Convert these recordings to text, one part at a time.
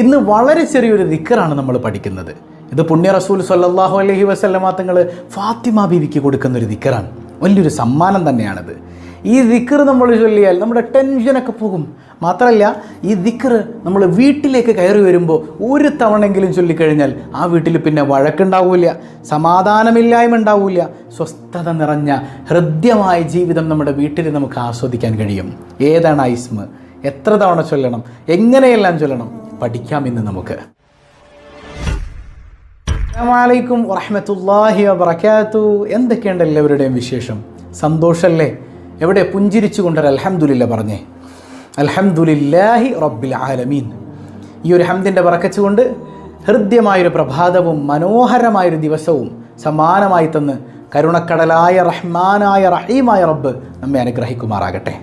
ഇന്ന് വളരെ ചെറിയൊരു ദിക്കറാണ് നമ്മൾ പഠിക്കുന്നത്. ഇത് പുണ്യ റസൂൽ സല്ലാഹു അലഹി വസ്ലമാ തങ്ങൾ ഫാത്തിമ ബീവിക്ക് കൊടുക്കുന്ന ഒരു ദിക്കറാണ്. വലിയൊരു സമ്മാനം തന്നെയാണിത്. ഈ ദിക്കർ നമ്മൾ ചൊല്ലിയാൽ നമ്മുടെ ടെൻഷനൊക്കെ പോകും. മാത്രമല്ല ഈ ദിക്കർ നമ്മൾ വീട്ടിലേക്ക് കയറി വരുമ്പോൾ ഒരു തവണയെങ്കിലും ചൊല്ലിക്കഴിഞ്ഞാൽ ആ വീട്ടിൽ പിന്നെ വഴക്കുണ്ടാവില്ല സമാധാനമില്ലായ്മ ഉണ്ടാവില്ല. സ്വസ്ഥത നിറഞ്ഞ ഹൃദ്യമായ ജീവിതം നമ്മുടെ വീട്ടിൽ നമുക്ക് ആസ്വദിക്കാൻ കഴിയും. ഏതാണ് ഐസ്മ്? എത്ര തവണ ചൊല്ലണം? എങ്ങനെയെല്ലാം ചൊല്ലണം? പഠിക്കാമെന്ന് നമുക്ക്. അസ്സാമലൈക്കും വറഹമത്തല്ലാഹി വബർക്കാത്തു എന്തൊക്കെയുണ്ട് എല്ലാവരുടെയും വിശേഷം? സന്തോഷമല്ലേ എവിടെ പുഞ്ചിരിച്ചു കൊണ്ടൊരു അലഹമുല്ല പറഞ്ഞേ. അലഹമുല്ലാഹി റബ്ബിൽ ആലമീൻ. ഈ ഒരു ഹംദിന്റെ പറക്കച്ചുകൊണ്ട് ഹൃദ്യമായൊരു പ്രഭാതവും മനോഹരമായൊരു ദിവസവും സമാനമായി തന്ന് കരുണക്കടലായ റഹ്മാനായ റഹീമായ റബ്ബ് നമ്മെ അനുഗ്രഹിക്കുമാറാകട്ടെ.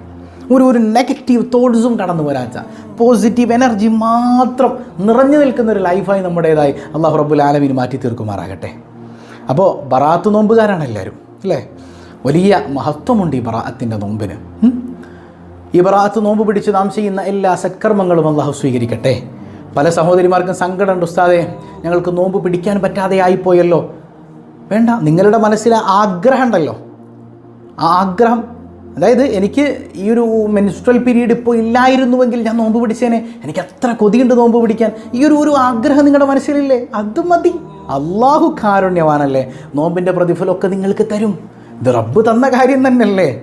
ഒരു ഒരു നെഗറ്റീവ് തോട്ട്സും കടന്നു വരാച്ച പോസിറ്റീവ് എനർജി മാത്രം നിറഞ്ഞു നിൽക്കുന്ന ഒരു ലൈഫായി നമ്മുടേതായി അള്ളാഹു റബ്ബുൽ ആലമീൻ മാറ്റി തീർക്കുമാറാകട്ടെ. അപ്പോൾ ബറാത്ത് നോമ്പുകാരാണ് എല്ലാവരും അല്ലേ? വലിയ മഹത്വമുണ്ട് ഈ ബറാത്തിന്റെ നോമ്പിന്. ഈ ബറാത്ത് നോമ്പ് പിടിച്ച് നാം ചെയ്യുന്ന എല്ലാ സത്കർമ്മങ്ങളും അള്ളാഹു സ്വീകരിക്കട്ടെ. പല സഹോദരിമാർക്കും സങ്കടമുണ്ട് ഉസ്താദെ ഞങ്ങൾക്ക് നോമ്പ് പിടിക്കാൻ പറ്റാതെ ആയിപ്പോയല്ലോ. വേണ്ട നിങ്ങളുടെ മനസ്സിൽ ആ ആഗ്രഹം ഉണ്ടല്ലോ. ആ ആഗ്രഹം അതായത് എനിക്ക് ഈ ഒരു മെൻസ്ട്രൽ പീരീഡ് ഇപ്പോൾ ഇല്ലായിരുന്നുവെങ്കിൽ ഞാൻ നോമ്പ് പിടിച്ചേനെ. എനിക്ക് അത്ര കൊതിയുണ്ട് നോമ്പ് പിടിക്കാൻ. ഈ ഒരു ഒരു ആഗ്രഹം നിങ്ങളുടെ മനസ്സിലില്ലേ? അത് മതി. അള്ളാഹു കാരുണ്യവാനല്ലേ? നോമ്പിന്റെ പ്രതിഫലമൊക്കെ നിങ്ങൾക്ക് തരും. ഇത് റബ്ബ് തന്ന കാര്യം തന്നെയല്ലേ?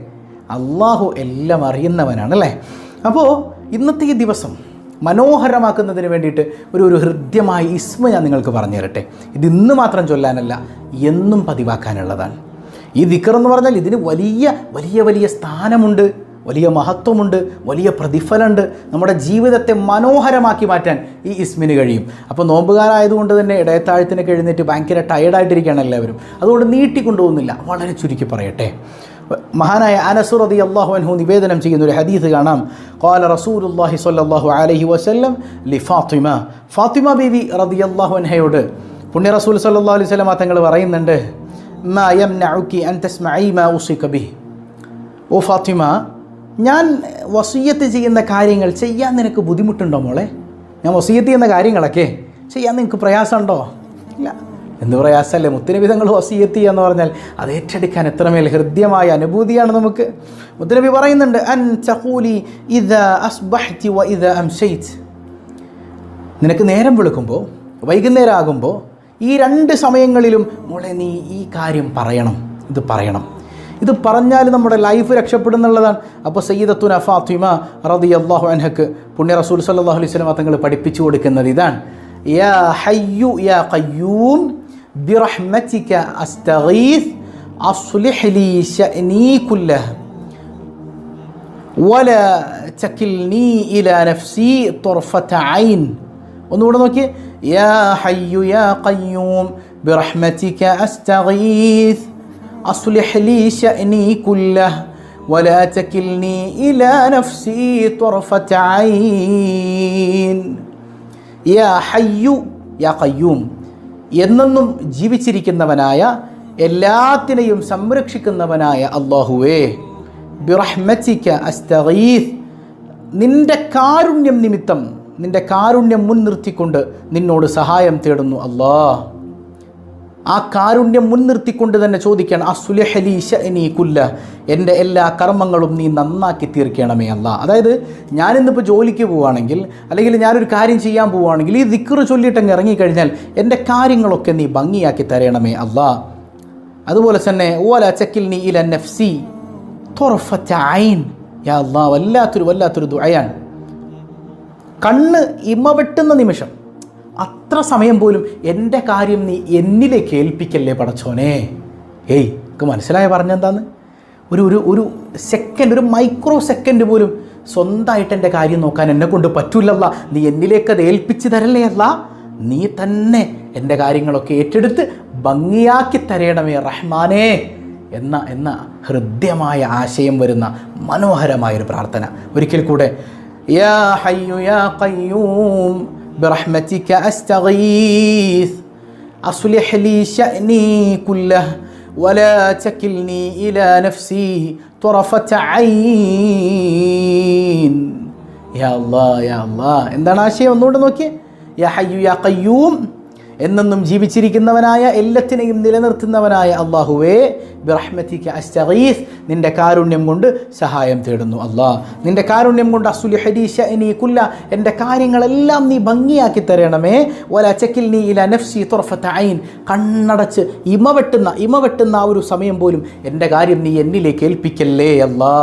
അള്ളാഹു എല്ലാം അറിയുന്നവനാണല്ലേ? അപ്പോൾ ഇന്നത്തെ ഈ ദിവസം മനോഹരമാക്കുന്നതിന് വേണ്ടിയിട്ട് ഒരു ഒരു ഹൃദ്യമായ ഇസ്മ ഞാൻ നിങ്ങൾക്ക് പറഞ്ഞു തരട്ടെ ഇത് ഇന്ന് മാത്രം ചൊല്ലാനല്ല എന്നും പതിവാക്കാനുള്ളതാണ്. ഈ ദിക്കറെന്ന് പറഞ്ഞാൽ ഇതിന് വലിയ വലിയ വലിയ സ്ഥാനമുണ്ട് വലിയ മഹത്വമുണ്ട് വലിയ പ്രതിഫലമുണ്ട്. നമ്മുടെ ജീവിതത്തെ മനോഹരമാക്കി മാറ്റാൻ ഈ ഇസ്മിന് കഴിയും. അപ്പോൾ നോമ്പുകാരായതുകൊണ്ട് തന്നെ ഇടയത്താഴത്തിനൊക്കെ എഴുന്നേറ്റ് ഭയങ്കര ടയർഡായിട്ടിരിക്കുകയാണ് എല്ലാവരും. അതുകൊണ്ട് നീട്ടിക്കൊണ്ടുപോകുന്നില്ല. വളരെ ചുരുക്കി പറയട്ടെ. മഹാനായ അനസുർ റതി അള്ളാഹു അൻഹു നിവേദനം ചെയ്യുന്ന ഒരു ഹദീസ് കാണാം. കോല റസൂലുല്ലാഹി സ്വല്ലല്ലാഹു അലൈഹി വസല്ലം ലി ഫാത്തിമ. ഫാത്തിമ ബീവി റതി അള്ളാഹു അൻഹയോട് പുണ്യ റസൂൽ സല്ലാ അലൈഹി തങ്ങൾ പറയുന്നുണ്ട് മാ യംനഉകി അൻ തസ്മഈ മാ ഉസിക ബിഹി ഓ ഫാത്തിമ ഞാൻ വസീയത്ത് ചെയ്യുന്ന കാര്യങ്ങൾ ചെയ്യാൻ നിനക്ക് ബുദ്ധിമുട്ടുണ്ടോ മോളെ? ഞാൻ വസീയത്ത് ചെയ്യുന്ന കാര്യങ്ങളൊക്കെ ചെയ്യാൻ നിനക്ക് പ്രയാസമുണ്ടോ? ഇല്ല. എന്ത് പ്രയാസമല്ലേ? മുത്തനബി തങ്ങൾ വസീയത്ത് എന്ന് പറഞ്ഞാൽ അത് ഏറ്റെടുക്കാൻ എത്രമേൽ ഹൃദ്യമായ അനുഭൂതിയാണ് നമുക്ക്. മുത്തനബി പറയുന്നുണ്ട് അൻ ചഹൂലി ഇത് അസ്ബഹ്തി വ ഇത് അംശയിച്ച് നിനക്ക് നേരം വെളുക്കുമ്പോൾ വൈകുന്നേരം ആകുമ്പോൾ ഈ രണ്ട് സമയങ്ങളിലും മോളെ നീ ഈ കാര്യം പറയണം ഇത് പറയണം ഇത് പറഞ്ഞാൽ നമ്മുടെ ലൈഫ് രക്ഷപ്പെടുന്നുള്ളതാണ് അപ്പോൾ സയ്യിദത്തുന ഫാത്തിമ റതി അള്ളാഹു അൻഹക്ക് പുണ്യ റസൂൽ സല്ലാഹു അലൈഹി സ്വലം തങ്ങൾ പഠിപ്പിച്ചു കൊടുക്കുന്നത് ഇതാണ് യാ ഹയ്യു യാ ഖയ്യൂം ബിറഹ്മതിക അസ്തഗീസ് അസ്ലിഹ് ലി ശഅനീ കുല്ലഹ് ولا تكلني إلى نفسي طرفة عين ഒന്നുകൂടെ നോക്കി യാ ഹയ്യു യാ ഖയ്യൂം ബിറഹ്മതിക അസ്തഗീസ് അസ്ലിഹ് ലി ശഅനി കുല്ലഹ് ولا تكلني إلى نفسي طرفة عين യാ ഹയ്യു യാ ഖയ്യൂം എന്നെന്നും ജീവിച്ചിരിക്കുന്നവനായ എല്ലാത്തിനെയും സംരക്ഷിക്കുന്നവനായ അള്ളാഹുവേ ബിറഹ്മതിക അസ്തഗീസ് നിന്റെ കാരുണ്യം നിമിത്തം നിന്റെ കാരുണ്യം മുൻനിർത്തിക്കൊണ്ട് നിന്നോട് സഹായം തേടുന്നു അല്ലാ ആ കാരുണ്യം മുൻനിർത്തിക്കൊണ്ട് തന്നെ ചോദിക്കണം ആ സുലഹലീശ ഷനി കുല്ല. എന്റെ എല്ലാ കർമ്മങ്ങളും നീ നന്നാക്കി തീർക്കണമേ അല്ല അതായത് ഞാനിന്നിപ്പോൾ ജോലിക്ക് പോവുകയാണെങ്കിൽ അല്ലെങ്കിൽ ഞാനൊരു കാര്യം ചെയ്യാൻ പോവുകയാണെങ്കിൽ ഈ ദിക്കറ് ചൊല്ലിയിട്ടങ്ങ് ഇറങ്ങിക്കഴിഞ്ഞാൽ എന്റെ കാര്യങ്ങളൊക്കെ നീ ഭംഗിയാക്കി തരണമേ അല്ല അതുപോലെ തന്നെ ഓല ചക്കിൽ നീ ഇല നഫ്സി തൊറഫ യാ അല്ലാ വല്ലാത്തൊരു വല്ലാത്തൊരു ദുആയാണ്. കണ്ണ് ഇമ വെട്ടുന്ന നിമിഷം. അത്ര സമയം പോലും എന്റെ കാര്യം നീ എന്നിലേക്ക് ഏൽപ്പിക്കല്ലേ പടച്ചോനെ? ഏയ് എനിക്ക് മനസ്സിലായ പറഞ്ഞെന്താന്ന് ഒരു ഒരു ഒരു സെക്കൻഡ് ഒരു മൈക്രോ സെക്കൻഡ് പോലും സ്വന്തമായിട്ട് എന്റെ കാര്യം നോക്കാൻ എന്നെ കൊണ്ട് പറ്റൂലല്ല. നീ എന്നിലേക്ക് അത് ഏൽപ്പിച്ച് തരല്ലേ അല്ല? നീ തന്നെ എന്റെ കാര്യങ്ങളൊക്കെ ഏറ്റെടുത്ത് ഭംഗിയാക്കി തരയണമേ റഹ്മാനേ എന്ന എന്ന ഹൃദ്യമായ ആശയം വരുന്ന മനോഹരമായൊരു പ്രാർത്ഥന. ഒരിക്കൽ കൂടെ യാ ഹയ്യു യാ ഖയ്യൂം برحمتك أستغيث أصلح لي شأني كله ولا تكلني إلى نفسي طرفة عين യാ അല്ലാ യാ അല്ലാ എന്താണ് ആശയം ഒന്നുകൂടെ നോക്കിയേ യാ ഹയ്യു യാ കയ്യൂം എന്നെന്നും ജീവിച്ചിരിക്കുന്നവനായ എല്ലാത്തിനെയും നിലനിർത്തുന്നവനായ അള്ളാഹുവേ ബിറഹ്മത്തിക്ക് അസ്തഗീസ് നിന്റെ കാരുണ്യം കൊണ്ട് സഹായം തേടുന്നു അള്ളാഹ് നിന്റെ കാരുണ്യം കൊണ്ട് അസുലി ഹരീഷ ഇനി കുല്ല എന്റെ കാര്യങ്ങളെല്ലാം നീ ഭംഗിയാക്കി തരണമേ. ഒല ചക്കിൽ നീ ഇല നഫ്സി തുറഫത്ത് ഐൻ. കണ്ണടച്ച് ഇമ വെട്ടുന്ന ഇമ വെട്ടുന്ന ആ ഒരു സമയം പോലും എന്റെ കാര്യം നീ എന്നിലേക്ക് ഏൽപ്പിക്കല്ലേ അള്ളാ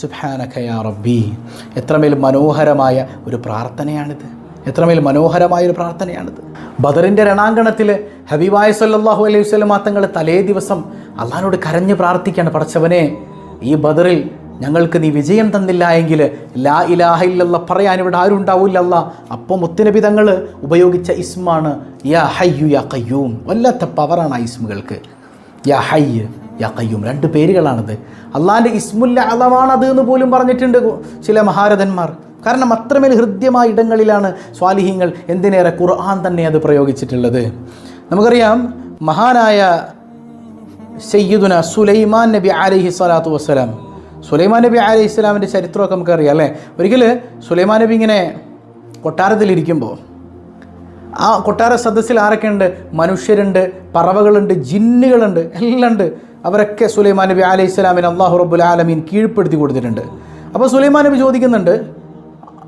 സുബാനഖയാ റബ്ബി. എത്രമേൽ മനോഹരമായ ഒരു പ്രാർത്ഥനയാണിത്. എത്രമേൽ മനോഹരമായ ഒരു പ്രാർത്ഥനയാണിത്. ബദറിന്റെ രണാങ്കണത്തിൽ ഹബീബായ സല്ലാഹു അലൈഹി വസല്ലം തങ്ങൾ തലേ ദിവസം അള്ളഹാനോട് കരഞ്ഞ് പ്രാർത്ഥിക്കുകയാണ്. പടച്ചവനെ ഈ ബദറിൽ ഞങ്ങൾക്ക് നീ വിജയം തന്നില്ല എങ്കിൽ ലാ ഇലാഹ ഇല്ലല്ല പറയാൻ ഇവിടെ ആരും ഉണ്ടാവില്ല അല്ല. അപ്പോൾ മുത്തുനബി തങ്ങൾ ഉപയോഗിച്ച ഇസ്മാണ് യാ ഹയ്യു യാ കയ്യൂം വല്ലാത്ത പവറാണ് ആ ഇസ്മുകൾക്ക്. യാ ഹയ്യ് യാ കയ്യൂം രണ്ട് പേരുകളാണിത്. അള്ളാഹിന്റെ ഇസ്മുല്ല അളവാണത് എന്ന് പോലും പറഞ്ഞിട്ടുണ്ട് ചില മഹാരഥന്മാർ. കാരണം അത്രമേൽ ഹൃദ്യമായ ഇടങ്ങളിലാണ് സ്വാലിഹ്യങ്ങൾ എന്തിനേറെ ഖുർആൻ തന്നെ അത് പ്രയോഗിച്ചിട്ടുള്ളത്. നമുക്കറിയാം മഹാനായ സയ്യിദുന സുലൈമാൻ നബി അലൈഹി സ്വലാത്തു വസ്സലാം. സുലൈമാൻ നബി അലൈഹി ഇസ്ലാമിന്റെ ചരിത്രമൊക്കെ നമുക്കറിയാം അല്ലേ? ഒരിക്കൽ സുലൈമാൻ നബി ഇങ്ങനെ കൊട്ടാരത്തിലിരിക്കുമ്പോൾ ആ കൊട്ടാര സദസ്സിൽ ആരൊക്കെയുണ്ട്? മനുഷ്യരുണ്ട് പറവകളുണ്ട് ജിന്നുകളുണ്ട് എല്ലാം ഉണ്ട് അവരൊക്കെ സുലൈമാൻ നബി അലൈഹി ഇസ്ലാമിന് അള്ളാഹു റബ്ബുൽ ആലമീൻ കീഴ്പ്പെടുത്തി കൊടുത്തിട്ടുണ്ട്. അപ്പോൾ സുലൈമാൻ നബി ചോദിക്കുന്നുണ്ട്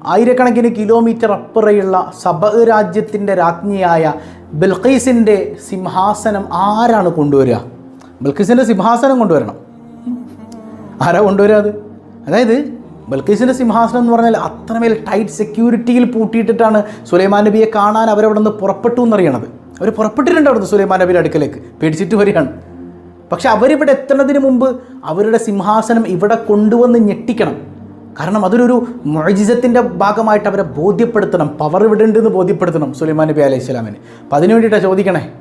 ആയിരക്കണക്കിന് കിലോമീറ്റർ അപ്പുറയുള്ള സബ രാജ്യത്തിന്റെ രാജ്ഞിയായ ബിൽഖീസിന്റെ സിംഹാസനം ആരാണ് കൊണ്ടുവരിക? ബിൽഖീസിന്റെ സിംഹാസനം കൊണ്ടുവരണം. ആരാ കൊണ്ടുവരിക അത്? അതായത് ബൽക്കീസിന്റെ സിംഹാസനം എന്ന് പറഞ്ഞാൽ അത്രമേൽ ടൈറ്റ് സെക്യൂരിറ്റിയിൽ പൂട്ടിയിട്ടിട്ടാണ് സുലൈമാൻ നബിയെ കാണാൻ അവരവിടെ നിന്ന് പുറപ്പെട്ടു എന്നറിയണത്. അവർ പുറപ്പെട്ടിട്ടുണ്ട് അവിടുന്ന് സുലൈമാൻ നബിയുടെ അടുക്കലേക്ക്. പേടിച്ചിട്ട് വരികയാണ്. പക്ഷെ അവരിവിടെ എത്തുന്നതിന് മുമ്പ് അവരുടെ സിംഹാസനം ഇവിടെ കൊണ്ടുവന്ന് ഞെട്ടിക്കണം. കാരണം അതൊരു മൊഴിജിസത്തിന്റെ ഭാഗമായിട്ട് അവരെ ബോധ്യപ്പെടുത്തണം. പവർ ഇവിടെ ഉണ്ടെന്ന് ബോധ്യപ്പെടുത്തണം സുലൈമാൻ നബി അലൈഹി സ്വലാമിന്. അപ്പം അതിനു വേണ്ടിയിട്ടാണ് ചോദിക്കണേ?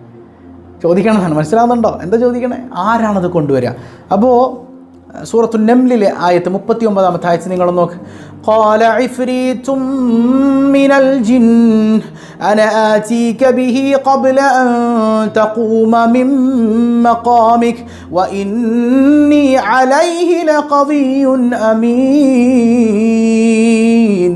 ചോദിക്കണമെന്നാണ് മനസ്സിലാവുന്നുണ്ടോ? എന്താ ചോദിക്കണേ? ആരാണത് കൊണ്ടുവരിക അപ്പോൾ സൂറത്തു നെംലിലെ ആയത്ത് മുപ്പത്തി ഒമ്പതാമത്തെ ആയത്ത് നിങ്ങൾ നോക്ക്. قال عفريت من الجن أنا آتيك به قبل أن تقوم من مقامك وإني عليه لقوي أمين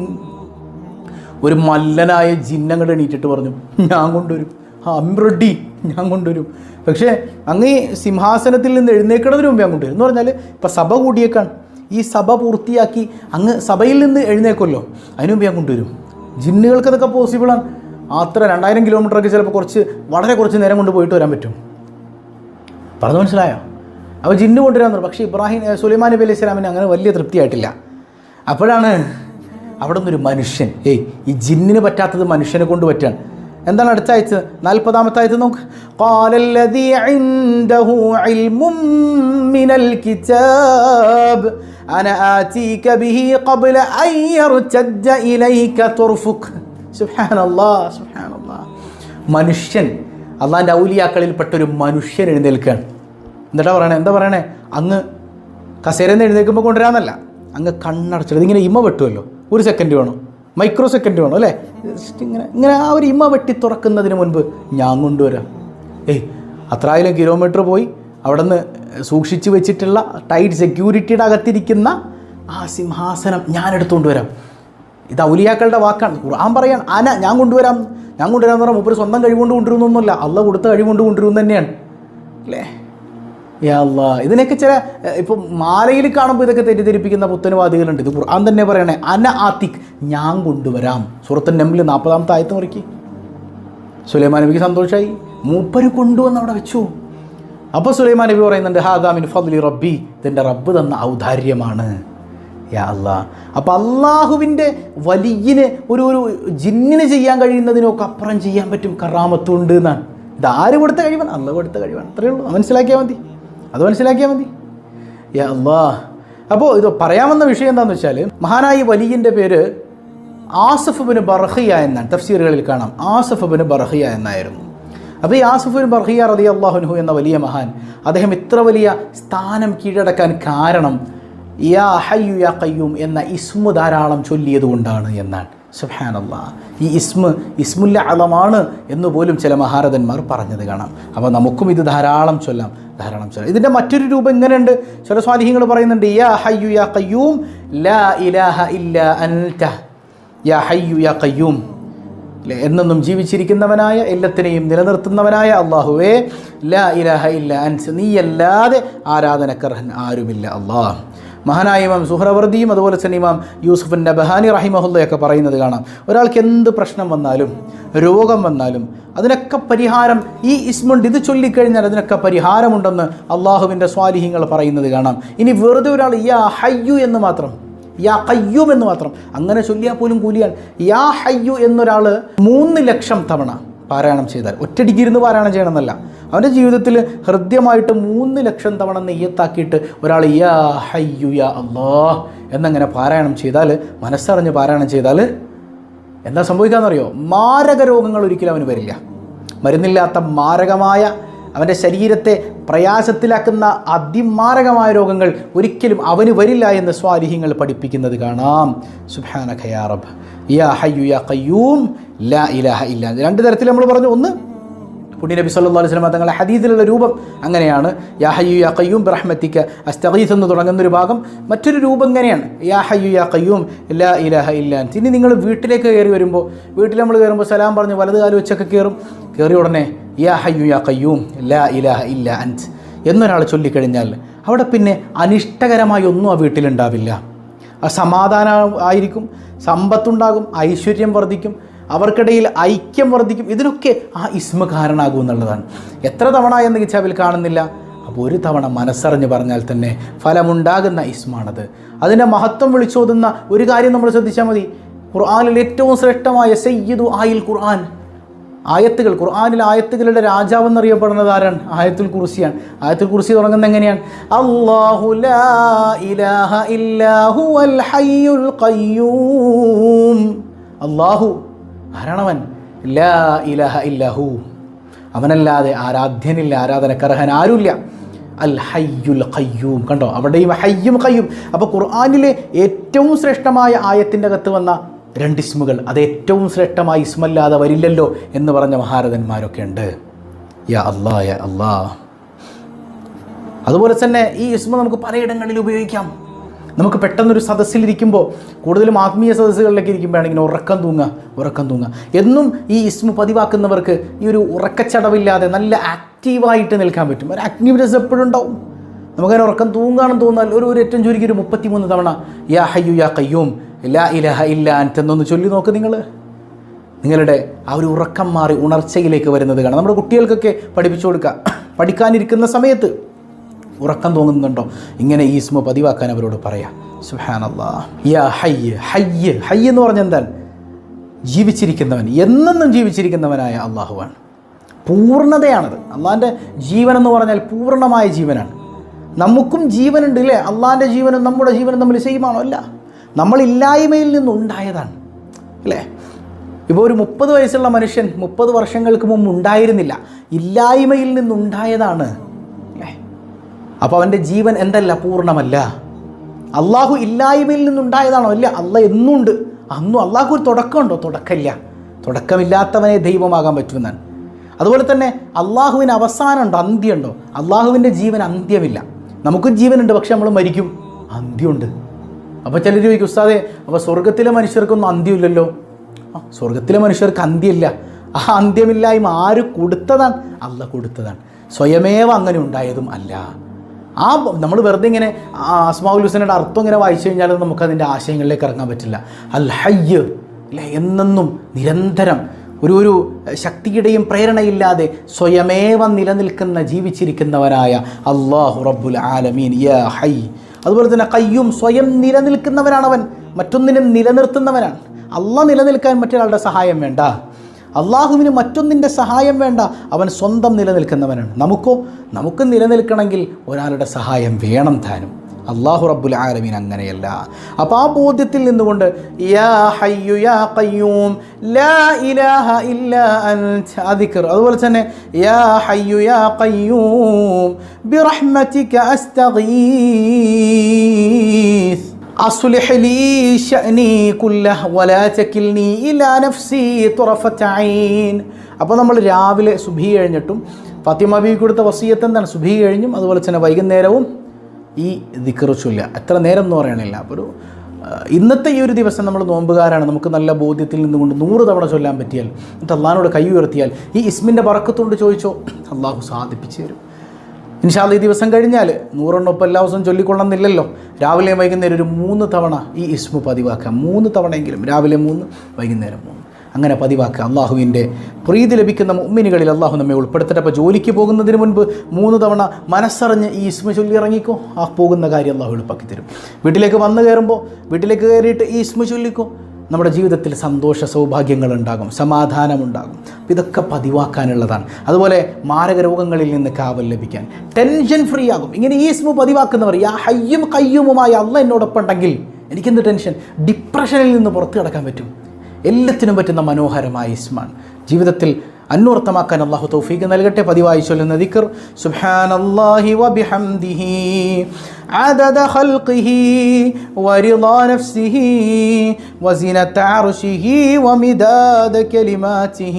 ഒരു മല്ലനായ ജിന്നങ്ങട് എണീറ്റിട്ട് പറഞ്ഞു ഞാൻ കൊണ്ടുവരും ആ റെഡി ഞാൻ കൊണ്ടുവരും പക്ഷേ അങ്ങ് ഈ സിംഹാസനത്തിൽ നിന്ന് എഴുന്നേക്കണതിന് മുമ്പ് ഞാൻ കൊണ്ടുവരും എന്ന് പറഞ്ഞാൽ ഇപ്പം സഭ കൂടിയേക്കാണ് ഈ സഭ പൂർത്തിയാക്കി അങ്ങ് സഭയിൽ നിന്ന് എഴുന്നേക്കുമല്ലോ അതിനു മുമ്പ് ഞാൻ കൊണ്ടുവരും. ജിന്നുകൾക്ക് അതൊക്കെ പോസിബിളാണ് അത്ര രണ്ടായിരം കിലോമീറ്ററൊക്കെ ചിലപ്പോൾ കുറച്ച് വളരെ കുറച്ച് നേരം കൊണ്ട് പോയിട്ട് വരാൻ പറ്റും. പറഞ്ഞു മനസ്സിലായോ? അപ്പോൾ ജിന്നു കൊണ്ടുവരാൻ പറഞ്ഞു. പക്ഷേ ഇബ്രാഹിം സുലൈമാൻ നബി അലൈഹി സ്വലാമിന് അങ്ങനെ വലിയ തൃപ്തിയായിട്ടില്ല. അപ്പോഴാണ് അവിടെ നിന്നൊരു മനുഷ്യൻ ഏയ് ഈ ജിന്നിന് പറ്റാത്തത് മനുഷ്യനെ കൊണ്ട് പറ്റാണ് എന്താണ് അടുത്ത ആയത്ത് നാൽപ്പതാമത്തെ ആയത്ത് നോക്ക് കാലല്ലതി കിതാബ് അന ആതീക ബിഹി ഖബ്ല അൻ യർജജ ഇലൈക തുർഫുക് സുബ്ഹാനല്ലാഹ് സുബ്ഹാനല്ലാഹ് മനുഷ്യൻ അള്ളാന്റെ ഔലിയാക്കളിൽപ്പെട്ട ഒരു മനുഷ്യൻ എഴുന്നേൽക്കുകയാണ് എന്നിട്ടാ പറയണേ? എന്താ പറയണേ? അങ്ങ് കസേരന്ന് എഴുന്നേൽക്കുമ്പോൾ കൊണ്ടുവരാമെന്നല്ല അങ്ങ് കണ്ണടച്ചത് ഇങ്ങനെ ഇമ്മ വെട്ടുമല്ലോ ഒരു സെക്കൻഡ് വേണം. മൈക്രോ സെക്കൻഡ് വേണം അല്ലേ? ജസ്റ്റ് ഇങ്ങനെ ഇങ്ങനെ ആ ഒരു ഇമ വെട്ടി തുറക്കുന്നതിന് മുൻപ് ഞാൻ കൊണ്ടുവരാം. ഏയ് അത്ര ആയിരം കിലോമീറ്റർ പോയി? അവിടെ നിന്ന് സൂക്ഷിച്ചു വെച്ചിട്ടുള്ള ടൈറ്റ് സെക്യൂരിറ്റിയുടെ അകത്തിരിക്കുന്ന ആ സിംഹാസനം ഞാൻ എടുത്തുകൊണ്ട് വരാം. ഇത് ഔലിയാക്കളുടെ വാക്കാണ്. ഖുർആൻ പറയാൻ അന ഞാൻ കൊണ്ടുവരാം. ഞാൻ കൊണ്ടുവരാമെന്ന് പറഞ്ഞാൽ മൂപ്പര് സ്വന്തം കഴിവുകൊണ്ട് കൊണ്ടുവരുന്നൊന്നുമല്ല. അള്ള കൊടുത്ത കഴിവുകൊണ്ട് കൊണ്ടുവരുന്ന തന്നെയാണ്. അല്ലേ? അല്ലാ. ഇതിനൊക്കെ ചില ഇപ്പം മാലയിൽ കാണുമ്പോൾ ഇതൊക്കെ തെറ്റിദ്ധരിപ്പിക്കുന്ന പുത്തനുവാദികളുണ്ട് ഇത് ഖുർആൻ തന്നെ പറയണേ അന ആത്തിക് ഞാൻ കൊണ്ടുവരാം. സുഹൃത്തൻ നെമ്മിൽ നാൽപ്പതാമത്തെ ആയത്ത് മുറിക്കി സുലൈമാൻ നബിക്ക് സന്തോഷമായി മൂപ്പര് കൊണ്ടുവന്ന് അവിടെ വെച്ചു. അപ്പോൾ സുലൈമാൻ നബി പറയുന്നുണ്ട് ഹാദാമിൻ ഫദ്ലി റബ്ബി. ഇതെന്റെ റബ്ബ് തന്ന ഔദാര്യമാണ്. യാ അല്ലാ. അപ്പം അള്ളാഹുവിന്റെ വലിയന് ഒരു ഒരു ജിന്നിന് ചെയ്യാൻ കഴിയുന്നതിനൊക്കെ അപ്പുറം ചെയ്യാൻ പറ്റും. കറാമത്തുണ്ട് എന്നാണ്. ഇത് ആര് കൊടുത്ത കഴിവാണ്? അള്ള കൊടുത്ത കഴിവാണ്. അത്രയേ ഉള്ളൂ. മനസ്സിലാക്കിയാൽ മതി. അത് മനസ്സിലാക്കിയാൽ മതി. യാ അല്ലാ അപ്പോൾ ഇത് പറയാമെന്ന വിഷയം എന്താണെന്ന് വെച്ചാൽ മഹാനായി വലിയന്റെ പേര് ആസഫ് ബിന് ബർഹിയ എന്നാണ്. തഫ്സീറുകളിൽ കാണാം. ആസഫ് ബിന് ബർഹിയ എന്നായിരുന്നു. അപ്പോൾ ഈ ആസഫ് ബിൻ ബർഹിയ റതി അള്ളാഹുനുഹു എന്ന വലിയ മഹാൻ അദ്ദേഹം ഇത്ര വലിയ സ്ഥാനം കീഴടക്കാൻ കാരണം യാ ഹയ്യു യാ കയ്യൂം എന്ന ഇസ്മു ധാരാളം ചൊല്ലിയത് കൊണ്ടാണ് എന്നാണ്. സുഹാനല്ലാ ഈ ഇസ്മ ഇസ്മുല്ല അളമാണ് എന്ന് പോലും ചില മഹാരഥന്മാർ പറഞ്ഞത് കാണാം. അപ്പോൾ നമുക്കും ഇത് ധാരാളം ചൊല്ലാം. ധാരാളം ചൊല്ലാം ഇതിന്റെ മറ്റൊരു രൂപം ഇങ്ങനെയുണ്ട്. ചില സ്വാലിഹ്യങ്ങൾ പറയുന്നുണ്ട് യാ ഹയ്യു യാ കയ്യൂം ലാ ഇലാഹ ഇല്ല അൻത. യാ ഹയ്യു യാ കയ്യൂം എന്നെന്നും ജീവിച്ചിരിക്കുന്നവനായ എല്ലാത്തിനെയും നിലനിർത്തുന്നവനായ അള്ളാഹുവേ ലാ ഇലാഹ ഇല്ല അൻസ് നീയല്ലാതെ ആരാധനക്കർഹൻ ആരുമില്ല അള്ളാഹ്. മഹാനായ ഇമാം സുഹ്രവർദ്ദിയും അതുപോലെ തന്നെ ഇമാം യൂസുഫ് നബഹാനി റഹിമഹുല്ലയൊക്കെ പറയുന്നത് കാണാം. ഒരാൾക്ക് എന്ത് പ്രശ്നം വന്നാലും രോഗം വന്നാലും അതിനൊക്കെ പരിഹാരം ഈ ഇസ്മുണ്ട്. ഇത് ചൊല്ലിക്കഴിഞ്ഞാൽ അതിനൊക്കെ പരിഹാരമുണ്ടെന്ന് അള്ളാഹുവിന്റെ സ്വാലിഹ്യങ്ങൾ പറയുന്നത് കാണാം. ഇനി വെറുതെ ഒരാൾ യാ ഹയ്യു എന്ന് മാത്രം യാ കയ്യൂം എന്ന് മാത്രം അങ്ങനെ ചൊല്ലിയാൽ പോലും കൂലിയാണ്. യാ ഹയ്യു എന്നൊരാൾ മൂന്ന് ലക്ഷം തവണ പാരായണം ചെയ്താൽ ഒറ്റടിക്കിരുന്ന് പാരായണം ചെയ്യണമെന്നല്ല. അവന്റെ ജീവിതത്തിൽ ഹൃദ്യമായിട്ട് മൂന്ന് ലക്ഷം തവണ നെയ്യത്താക്കിയിട്ട് ഒരാൾ യാ ഹയ്യു യാ അള്ളാ എന്നങ്ങനെ പാരായണം ചെയ്താൽ മനസ്സറിഞ്ഞ് പാരായണം ചെയ്താൽ എന്താ സംഭവിക്കാമെന്നറിയോ മാരക രോഗങ്ങൾ ഒരിക്കലും അവന് വരില്ല. മരുന്നില്ലാത്ത മാരകമായ അവന്റെ ശരീരത്തെ പ്രയാസത്തിലാക്കുന്ന അതിമാരകമായ രോഗങ്ങൾ ഒരിക്കലും അവന് വരില്ല എന്ന് സ്വാലിഹ്യങ്ങൾ പഠിപ്പിക്കുന്നത് കാണാം. സുഹാന ഖയാറബ് യാ ഹയ്യു യാ കയ്യൂം ലാ ഇലാഹ ഇല്ല. രണ്ട് തരത്തിൽ നമ്മൾ പറഞ്ഞു. ഒന്ന് പുണ്യ നബി സല്ലു അലൈഹി വസല്ലം തങ്ങളുടെ ഹദീദിലുള്ള രൂപം അങ്ങനെയാണ്. യാ ഹയ്യു യാ കയ്യൂം ബ്രഹ്മത്തിക്ക് അസ്തഖീസ് എന്ന് തുടങ്ങുന്ന ഒരു ഭാഗം മറ്റൊരു രൂപം ഇങ്ങനെയാണ്. യാ ഹയ്യു യാ കയ്യൂം ലാ ഇലാഹ ഇല്ലാ അൻത്. ഇനി നിങ്ങൾ വീട്ടിലേക്ക് കയറി വരുമ്പോൾ വീട്ടിൽ നമ്മൾ കയറുമ്പോൾ സലാം പറഞ്ഞ് വലത് കാലം വെച്ചൊക്കെ കയറും. കയറി ഉടനെ യാ ഹയ്യു യാ കയ്യൂം ലാ ഇലാഹ ഇല്ല അൻത് എന്നൊരാൾ ചൊല്ലിക്കഴിഞ്ഞാൽ അവിടെ പിന്നെ അനിഷ്ടകരമായി ഒന്നും ആ വീട്ടിലുണ്ടാവില്ല. സമാധാനം ആയിരിക്കും സമ്പത്തുണ്ടാകും ഐശ്വര്യം വർദ്ധിക്കും അവർക്കിടയിൽ ഐക്യം വർദ്ധിക്കും. ഇതിനൊക്കെ ആ ഇസ്മ കാരണമാകും എന്നുള്ളതാണ്. എത്ര തവണ എന്ന് കിച്ചാബിൽ കാണുന്നില്ല. അപ്പോൾ ഒരു തവണ മനസ്സറിഞ്ഞ് പറഞ്ഞാൽ തന്നെ ഫലമുണ്ടാകുന്ന ഇസ്മാണത്. അതിന്റെ മഹത്വം വിളിച്ചോതുന്ന ഒരു കാര്യം നമ്മൾ ശ്രദ്ധിച്ചാൽ മതി. ഖുർആാനിൽ ഏറ്റവും ശ്രേഷ്ഠമായ സയ്യിദു ആയിൽ ഖുർആൻ. ആയത്തുകൾ ഖുർആാനിൽ ആയത്തുകളുടെ രാജാവ് എന്നറിയപ്പെടുന്നത് ആരാണ്? ആയത്തുൽ കുർസിയാണ്. ആയത്തുൽ കുർസി തുടങ്ങുന്നത് എങ്ങനെയാണ്? അള്ളാഹു ഇലാഹ ഇല്ലാഹു അൽ ഹയ്യുൽ ഖയ്യൂം. അല്ലാഹു ആരാണവൻ? ലാ ഇലാഹ ഇല്ലഹു. അവനല്ലാതെ ആരാധ്യനില്ല ആരാധനക്കർഹൻ ആരുമില്ല. അൽ ഹയ്യുൽ ഖയ്യൂം. കണ്ടോ? അവിടെയും ഹയ്യും ഖയ്യും. അപ്പോൾ ഖുർആാനിലെ ഏറ്റവും ശ്രേഷ്ഠമായ ആയത്തിന്റെ അകത്ത് വന്ന രണ്ട് ഇസ്മുകൾ. അത് ഏറ്റവും ശ്രേഷ്ഠമായ ഇസ്മല്ലാതെ വരില്ലല്ലോ എന്ന് പറഞ്ഞ മഹാരഥന്മാരൊക്കെ ഉണ്ട്. യാ അല്ലാ യാ അല്ലാ അതുപോലെ തന്നെ ഈ ഇസ്മ നമുക്ക് പലയിടങ്ങളിൽ ഉപയോഗിക്കാം. നമുക്ക് പെട്ടെന്നൊരു സദസ്സിലിരിക്കുമ്പോൾ കൂടുതലും ആത്മീയ സദസ്സുകളിലൊക്കെ ഇരിക്കുമ്പോഴാണെങ്കിൽ ഉറക്കം തൂങ്ങുക ഉറക്കം തൂങ്ങുക. എന്നും ഈ ഇസ്മു പതിവാക്കുന്നവർക്ക് ഈ ഒരു ഉറക്കച്ചടവില്ലാതെ നല്ല ആക്റ്റീവായിട്ട് നിൽക്കാൻ പറ്റും. ഒരു ആക്റ്റീവ്നെസ് എപ്പോഴും ഉണ്ടാവും. നമുക്കതിന് ഉറക്കം തൂങ്ങാണെന്ന് തോന്നാൽ ഒരു ഒരു ഏറ്റവും ചുരുക്കി ഒരു മുപ്പത്തിമൂന്ന് തവണ യാ ഹയ്യു യാ കയ്യൂം ലാ ഇലഹ ഇല്ല എന്നൊന്ന് ചൊല്ലി നോക്ക് നിങ്ങൾ നിങ്ങളുടെ ആ ഒരു ഉറക്കം മാറി ഉണർച്ചയിലേക്ക് വരുന്നത് കാണാം. നമ്മുടെ കുട്ടികൾക്കൊക്കെ പഠിപ്പിച്ചു കൊടുക്കുക പഠിക്കാനിരിക്കുന്ന സമയത്ത് ഉറക്കം തോന്നുന്നുണ്ടോ? ഇങ്ങനെ ഈ ഇസ്മ പതിവാക്കാൻ അവരോട് പറയാം. സുഹാനല്ലാ യാ ഹയ്യ് ഹയ്യ് ഹയ്യ് എന്ന് പറഞ്ഞാൽ എന്താണ്? ജീവിച്ചിരിക്കുന്നവൻ എന്നെന്നും ജീവിച്ചിരിക്കുന്നവനായ അള്ളാഹുവാണ് പൂർണതയാണത്. അള്ളാഹന്റെ ജീവൻ എന്ന് പറഞ്ഞാൽ പൂർണമായ ജീവനാണ്. നമുക്കും ജീവനുണ്ട് ഇല്ലേ? അള്ളാഹന്റെ ജീവനും നമ്മുടെ ജീവനും തമ്മിൽ സെയിമാണോ അല്ല. നമ്മളില്ലായ്മയിൽ നിന്നുണ്ടായതാണ് അല്ലേ? ഇപ്പോൾ ഒരു മുപ്പത് വയസ്സുള്ള മനുഷ്യൻ മുപ്പത് വർഷങ്ങൾക്ക് മുമ്പ് ഉണ്ടായിരുന്നില്ല. ഇല്ലായ്മയിൽ നിന്നുണ്ടായതാണ് അല്ലേ അപ്പോൾ അവന്റെ ജീവൻ എന്തല്ല? പൂർണമല്ല. അള്ളാഹു ഇല്ലായ്മയിൽ നിന്നുണ്ടായതാണോ. അല്ല അല്ല എന്നുണ്ട്. അന്നും അള്ളാഹു ഒരു തുടക്കമുണ്ടോ? തുടക്കമില്ല. തുടക്കമില്ലാത്തവനെ ദൈവമാകാൻ പറ്റുമെന്നാണ്. അതുപോലെ തന്നെ അള്ളാഹുവിന് അവസാനമുണ്ടോ? അന്ത്യമുണ്ടോ? അള്ളാഹുവിന്റെ ജീവൻ അന്ത്യമില്ല. നമുക്കും ജീവനുണ്ട് പക്ഷെ നമ്മൾ മരിക്കും. അന്ത്യമുണ്ട്. അപ്പോൾ ചിലർ ചോദിക്കും ഉസ്താദെ അപ്പോൾ സ്വർഗത്തിലെ മനുഷ്യർക്കൊന്നും അന്ത്യമില്ലല്ലോ? ആ സ്വർഗത്തിലെ മനുഷ്യർക്ക് അന്ത്യമില്ല. ആ അന്ത്യമില്ലായ്മ ആര് കൊടുത്തതാണ്? അല്ല കൊടുത്തതാണ്. സ്വയമേവ അങ്ങനെ ഉണ്ടായതും അല്ല. ആ നമ്മൾ വെറുതെ ഇങ്ങനെ അസ്മാഉൽ ഹുസൈനയുടെ അർത്ഥം ഇങ്ങനെ വായിച്ചു കഴിഞ്ഞാൽ നമുക്ക് അതിന്റെ ആശയങ്ങളിലേക്ക് ഇറങ്ങാൻ പറ്റില്ല. അൽ ഹയ്യ് അല്ലേ? എന്നെന്നും നിരന്തരം ഒരു ഒരു ശക്തിയുടെയും പ്രേരണയില്ലാതെ സ്വയമേവ നിലനിൽക്കുന്ന ജീവിച്ചിരിക്കുന്നവരായ അള്ളാഹു റബ്ബുൽ ആലമീൻ യാ ഹൈ അതുപോലെ തന്നെ കയ്യും സ്വയം നിലനിൽക്കുന്നവരാണവൻ മറ്റൊന്നിനും നിലനിർത്തുന്നവനാണ്. അള്ള നിലനിൽക്കാൻ മറ്റൊരാളുടെ സഹായം വേണ്ട. അള്ളാഹുവിന് മറ്റൊന്നിന്റെ സഹായം വേണ്ട. അവൻ സ്വന്തം നിലനിൽക്കുന്നവനാണ്. നമുക്കോ നമുക്ക് നിലനിൽക്കണമെങ്കിൽ ഒരാളുടെ സഹായം വേണം താനും. അള്ളാഹു റബ്ബുൽ ആലമീൻ അങ്ങനെയല്ല. അപ്പോൾ ആ ബോധ്യത്തിൽ നിന്നുകൊണ്ട് യാ ഹയ്യു യാ ഖയ്യൂം ലാ ഇലാഹ ഇല്ല അതുപോലെ തന്നെ യാ ഹയ്യു യാ ഖയ്യൂം ബിറഹ്മതിക അസ്തഗീസ്. أصلح لي شأني كله ولا تكلني إلى نفسي طرفة عين അപ്പോൾ നമ്മൾ രാവിലെ സുബി കഴിഞ്ഞിട്ടും ഫാത്തിമ ബി കൊടുത്ത വസീയത്ത് എന്താണ് സുബി കഴിഞ്ഞും അതുപോലെ തന്നെ വൈകുന്നേരവും ഈ ദിക്കറ് ചൊല്ലുക എത്ര നേരം എന്ന് പറയണില്ല അപ്പോൾ ഒരു ഇന്നത്തെ ഈ ഒരു ദിവസം നമ്മൾ നോമ്പുകാരാണ് നമുക്ക് നല്ല ബോധ്യത്തിൽ നിന്നുകൊണ്ട് നൂറ് തവണ ചൊല്ലാൻ പറ്റിയാൽ എന്നിട്ട് അള്ളഹാനോട് കൈ ഉയർത്തിയാൽ ഈ ഇസ്മിൻ്റെ പറക്കത്തോണ്ട് ചോദിച്ചോ അള്ളാഹു സാധിപ്പിച്ചു തരും ഇൻഷാല്ല ഈ ദിവസം കഴിഞ്ഞാൽ നൂറെണ്ണം ഒപ്പം എല്ലാ ദിവസവും ചൊല്ലിക്കൊള്ളുന്നില്ലല്ലോ രാവിലെ വൈകുന്നേരം ഒരു മൂന്ന് തവണ ഈ ഇസ്മു പതിവാക്കാം മൂന്ന് തവണയെങ്കിലും രാവിലെ മൂന്ന് വൈകുന്നേരം മൂന്ന്. അങ്ങനെ പതിവാക്കുക. അള്ളാഹുവിന്റെ പ്രീതി ലഭിക്കുന്ന ഉമ്മിനികളിൽ അള്ളാഹു നമ്മെ ഉൾപ്പെടുത്തട്ടെ. അപ്പോൾ ജോലിക്ക് പോകുന്നതിന് മുൻപ് മൂന്ന് തവണ മനസ്സറിഞ്ഞ് ഈ ഇസ്മ ചൊല്ലി ഇറങ്ങിക്കോ. ആ പോകുന്ന കാര്യം അള്ളാഹു എളുപ്പാക്കി തരും. വീട്ടിലേക്ക് വന്നു കയറുമ്പോൾ വീട്ടിലേക്ക് കയറിയിട്ട് ഈ ഇസ്മ ചൊല്ലിക്കോ. നമ്മുടെ ജീവിതത്തിൽ സന്തോഷ സൗഭാഗ്യങ്ങൾ ഉണ്ടാകും സമാധാനമുണ്ടാകും. ഇതൊക്കെ പതിവാക്കാനുള്ളതാണ്. അതുപോലെ മാരക രോഗങ്ങളിൽ നിന്ന് കാവൽ ലഭിക്കാൻ. ടെൻഷൻ ഫ്രീ ആകും. ഇങ്ങനെ ഈ സ്മു പതിവാക്കുന്നവർ ആ ഹയ്യും കയ്യുമുമായി അല്ല എന്നോടൊപ്പം ഉണ്ടെങ്കിൽ എനിക്കെന്ത് ടെൻഷൻ? ഡിപ്രഷനിൽ നിന്ന് പുറത്തു കിടക്കാൻ പറ്റും. എല്ലാത്തിനും പറ്റുന്ന മനോഹരമായ ഇസ്മാണ് ജീവിതത്തിൽ അന്വർത്ഥമാക്കാൻ അള്ളാഹു തൗഫീഖ് നൽകട്ടെ പതിവായി ചൊല്ലുന്ന ദിക്കർ സുബ്ഹാനല്ലാഹി വബിഹംദിഹി عدد خلقه ورضا نفسه وزنة عرشه ومداد كلماته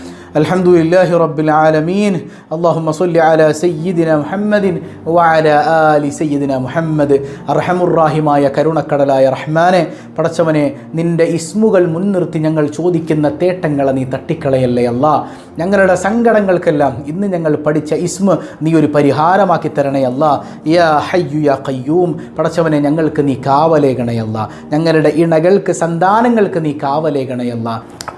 الحمد لله رب العالمين اللهم صل على سيدنا محمد وعلى آل سيدنا محمد അർഹമുറാഹിമായ കരുണക്കടലായ റഹ്മാനെ പടച്ചവനെ നിന്റെ ഇസ്മുകൾ മുൻനിർത്തി ഞങ്ങൾ ചോദിക്കുന്ന തേട്ടങ്ങളെ നീ തട്ടിക്കളയല്ലേ അല്ല ഞങ്ങളുടെ സങ്കടങ്ങൾക്കെല്ലാം ഇന്ന് ഞങ്ങൾ പഠിച്ച ഇസ്മ നീ ഒരു പരിഹാരമാക്കി തരണേ അല്ല യാ ഹയ്യു യാ കയ്യൂം പടച്ചവനെ ഞങ്ങൾക്ക് നീ കാവലേകണയല്ല ഞങ്ങളുടെ ഇണകൾക്ക് സന്താനങ്ങൾക്ക് നീ കാവലേകണയല്ല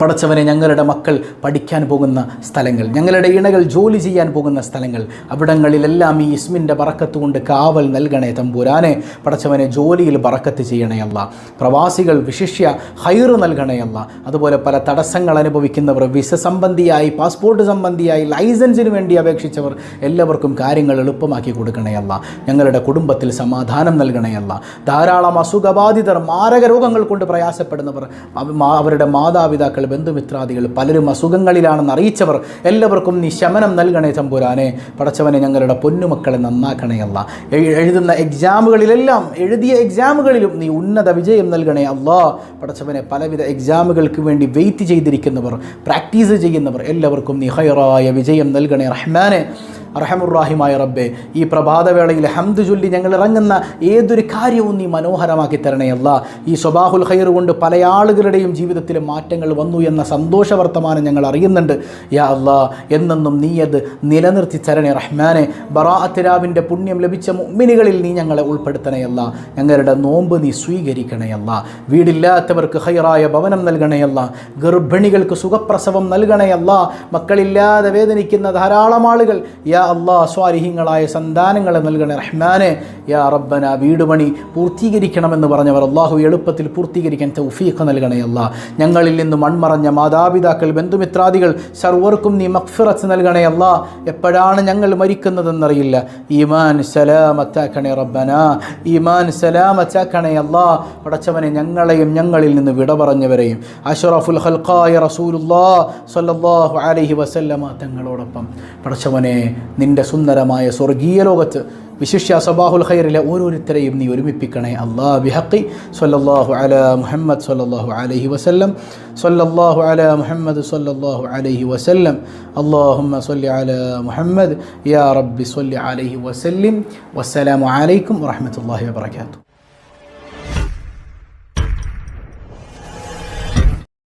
പടച്ചവനെ ഞങ്ങളുടെ മക്കൾ പഠിക്കാൻ പോകുന്ന സ്ഥലങ്ങൾ. ഞങ്ങളുടെ ഇണകൾ ജോലി ചെയ്യാൻ പോകുന്ന സ്ഥലങ്ങൾ. അവിടങ്ങളിലെല്ലാം ഈ ഇസ്മിന്റെ ബറക്കത്ത് കൊണ്ട് കാവൽ നൽകണേ തമ്പുരാനെ. പടച്ചവനെ ജോലിയിൽ ബറക്കത്ത് ചെയ്യണയല്ല പ്രവാസികൾ വിശിഷ്യ ഹൈറ് നൽകണയല്ല അതുപോലെ പല തടസ്സങ്ങൾ അനുഭവിക്കുന്നവർ വിസ സംബന്ധിയായി പാസ്പോർട്ട് സംബന്ധിയായി ലൈസൻസിന് വേണ്ടി അപേക്ഷിച്ചവർ എല്ലാവർക്കും കാര്യങ്ങൾ എളുപ്പമാക്കി കൊടുക്കണയല്ല ഞങ്ങളുടെ കുടുംബത്തിൽ സമാധാനം നൽകണയല്ല ധാരാളം അസുഖബാധിതർ മാരക രോഗങ്ങൾ കൊണ്ട് പ്രയാസപ്പെടുന്നവർ അവരുടെ മാതാപിതാക്കൾ ബന്ധുമിത്രാദികൾ പലരും അസുഖങ്ങളിലാണെന്ന് അറിയിച്ചവർ എല്ലാവർക്കും നീ ശമനം നൽകണേ തമ്പുരാനെ. പടച്ചവനെ ഞങ്ങളുടെ പൊന്നുമക്കളെ നന്നാക്കണേ അല്ല. എഴുതുന്ന എക്സാമുകളിലെല്ലാം എഴുതിയ എക്സാമുകളിലും നീ ഉന്നത വിജയം നൽകണേ അല്ലാ. പടച്ചവനെ പലവിധ എക്സാമുകൾക്ക് വേണ്ടി വെയിറ്റ് ചെയ്തിരിക്കുന്നവർ പ്രാക്ടീസ് ചെയ്യുന്നവർ എല്ലാവർക്കും നീ ഹൈറായ വിജയം നൽകണേ റഹ്മാനെ. അർഹമുറാഹിമായ റബ്ബെ ഈ പ്രഭാതവേളയിൽ ഹംദ് ചൊല്ലി ഞങ്ങൾ ഇറങ്ങുന്ന ഏതൊരു കാര്യവും നീ മനോഹരമാക്കി തരണേ അല്ല. ഈ സ്വബാഹുൽ ഖൈർ കൊണ്ട് പല ആളുകളുടെയും ജീവിതത്തിൽ മാറ്റങ്ങൾ വന്നു എന്ന സന്തോഷ വർത്തമാനം ഞങ്ങൾ അറിയുന്നുണ്ട്. യാ അല്ലാ എന്നെന്നും നീ അത് നിലനിർത്തി തരണേ റഹ്മാനെ. ബറാഅത്തിരാവിന്റെ പുണ്യം ലഭിച്ച മുമ്മിനികളിൽ നീ ഞങ്ങളെ ഉൾപ്പെടുത്തണയല്ല ഞങ്ങളുടെ നോമ്പ് നീ സ്വീകരിക്കണയല്ല വീടില്ലാത്തവർക്ക് ഹൈറായ ഭവനം നൽകണയല്ല ഗർഭിണികൾക്ക് സുഖപ്രസവം നൽകണയല്ല മക്കളില്ലാതെ വേദനിക്കുന്ന ധാരാളം ആളുകൾ യാ അള്ളാ സ്വാരിഹ്യങ്ങളായ സന്താനങ്ങളെ നൽകണേ റഹ്മാനെ. യാ റബ്ബന വീട് പണി പൂർത്തീകരിക്കണമെന്ന് പറഞ്ഞവർ അള്ളാഹു എളുപ്പത്തിൽ പൂർത്തീകരിക്കാൻ തൗഫീഖ് നൽകണേ അള്ളാ ഞങ്ങളിൽ നിന്ന് മൺമറഞ്ഞ മാതാപിതാക്കൾ ബന്ധുമിത്രാദികൾ സർവർക്കും നീ മക്ഫിറത്ത് നൽകണേ അള്ളാ എപ്പോഴാണ് ഞങ്ങൾ മരിക്കുന്നതെന്നറിയില്ല. ഈമാൻ സലാമത്താക്കണേ റബ്ബന ഈമാൻ സലാമത്താക്കണേ അള്ളാ പടച്ചവനെ ഞങ്ങളെയും ഞങ്ങളിൽ നിന്ന് വിട പറഞ്ഞവരെയും. അഷറഫുൽ ഹൽഖായ റസൂലുല്ലാ സല്ലല്ലാഹു അലൈഹി വസല്ലമ തങ്ങളോടൊപ്പം. പടച്ചവനെ നിന്റെ സുന്ദരമായ സ്വർഗീയ ലോകത്ത് വിശിഷ്യ സബാഹുൽ ഖൈറിലെ ഓരോരുത്തരെയും നീ ഒരുമിപ്പിക്കണേ. അള്ളാ ബിഹക്കി സൊല്ലാഹു അല മുഹമ്മദ് സൊല്ലാഹു അലഹി വസല്ലം. സൊല്ലാഹു അല മുഹമ്മദ് സൊല്ലാഹു അലഹി വസല്ലം. അള്ളാഹു സൊല്ലി അല മുഹമ്മദ്. യാ റബ്ബി സൊല്ലി അലഹി വസ്ല്ലിം. വസ്സലാമലൈക്കും അലൈക്കും വറഹമത്തല്ലാഹി വാത്തു